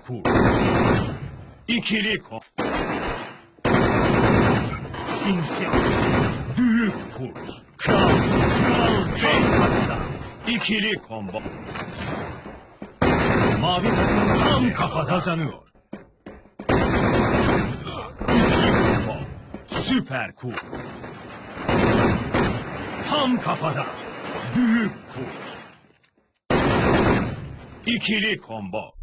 kurt. İkili kurt. Sinsi. Büyük kurt. Kral. Kral tek hatta. İkili combo. Mavi takım tam kafa kazanıyor. Üçlü combo. Süper kurt. Tam kafada. Büyük kurt. İkili combo.